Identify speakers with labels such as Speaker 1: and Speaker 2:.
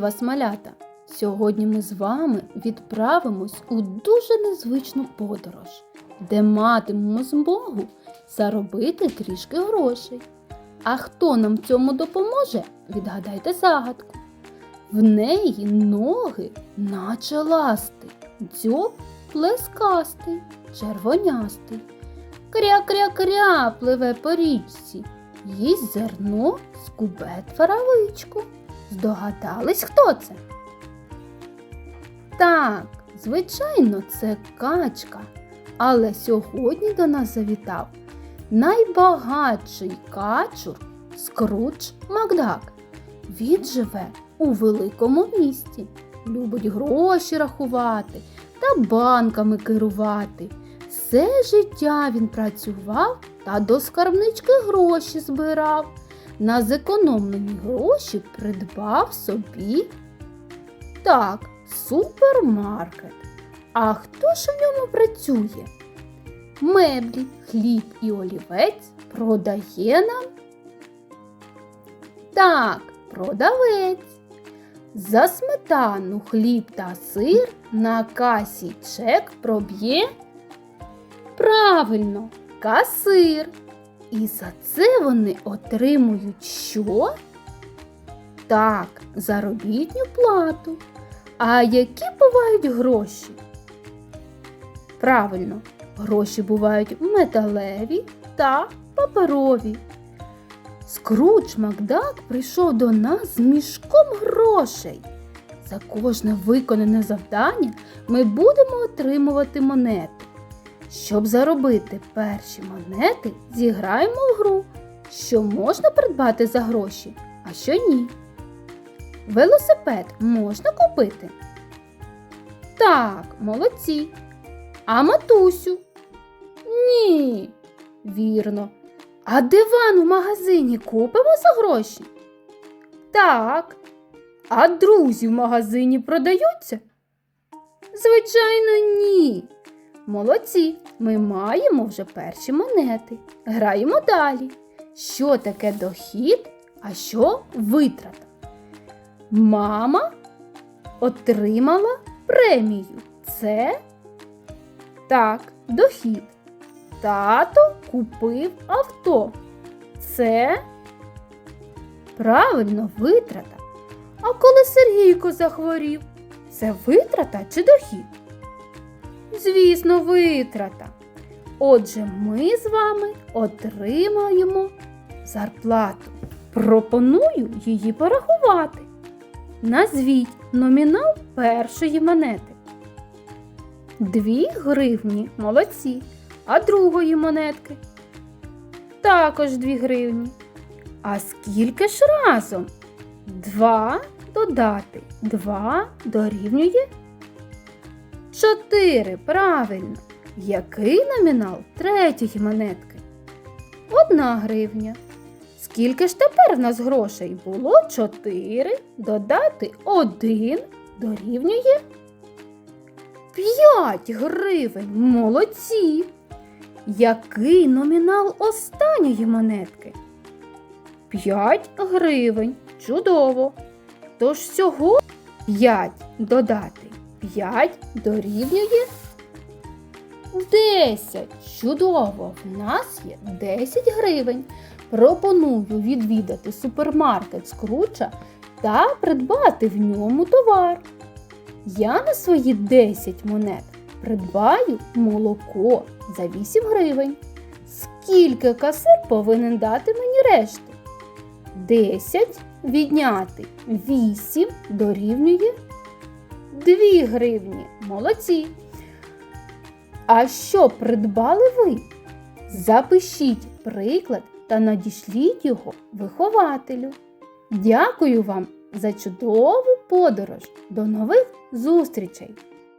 Speaker 1: Вас, малята! Сьогодні ми з вами відправимось у дуже незвичну подорож, де матимемо змогу заробити трішки грошей. А хто нам цьому допоможе, відгадайте загадку. В неї ноги, наче ласти, дзьоб плескастий, червонястий. Кря-кря-кря пливе по річці, їсть зерно, скубе травичку. Здогадались, хто це? Так, звичайно, це качка. Але сьогодні до нас завітав найбагатший качур Скрудж Макдак. Він живе у великому місті, любить гроші рахувати та банками керувати. Все життя він працював та до скарбнички гроші збирав. На зекономлені гроші придбав собі так, супермаркет. А хто ж в ньому працює? Меблі, хліб і олівець продає нам? Так, продавець. За сметану, хліб та сир на касі чек проб'є? Правильно, касир. І за це вони отримують що? Так, заробітню плату. А які бувають гроші? Правильно, гроші бувають металеві та паперові. Скрудж Макдак прийшов до нас з мішком грошей. За кожне виконане завдання ми будемо отримувати монети. Щоб заробити перші монети, зіграємо в гру, що можна придбати за гроші, а що ні. Велосипед можна купити? Так, молодці. А матусю? Ні. Вірно. А диван в магазині купимо за гроші? Так. А друзі в магазині продаються? Звичайно, ні. Молодці, ми маємо вже перші монети. Граємо далі. Що таке дохід, а що витрата? Мама отримала премію. Це так, дохід. Тато купив авто. Це правильно витрата. А коли Сергійко захворів, це витрата чи дохід? Звісно, витрата. Отже, ми з вами отримаємо зарплату. Пропоную її порахувати. Назвіть номінал першої монети. Дві гривні молодці. А другої монетки? Також дві гривні. А скільки ж разом? Два додати. Два дорівнює Чотири, правильно. Який номінал третьої монетки? Одна гривня. Скільки ж тепер в нас грошей було? Чотири додати один дорівнює п'ять гривень. Молодці. Який номінал останньої монетки? П'ять гривень. Чудово. Тож всього п'ять додати. 5 дорівнює 10. Чудово! В нас є 10 гривень. Пропоную відвідати супермаркет Скруча та придбати в ньому товар. Я на свої 10 монет придбаю молоко за 8 гривень. Скільки касир повинен дати мені решти? 10 відняти 8 дорівнює 2 гривні. Молодці. А що придбали ви? Запишіть приклад та надішліть його вихователю. Дякую вам за чудову подорож. До нових зустрічей!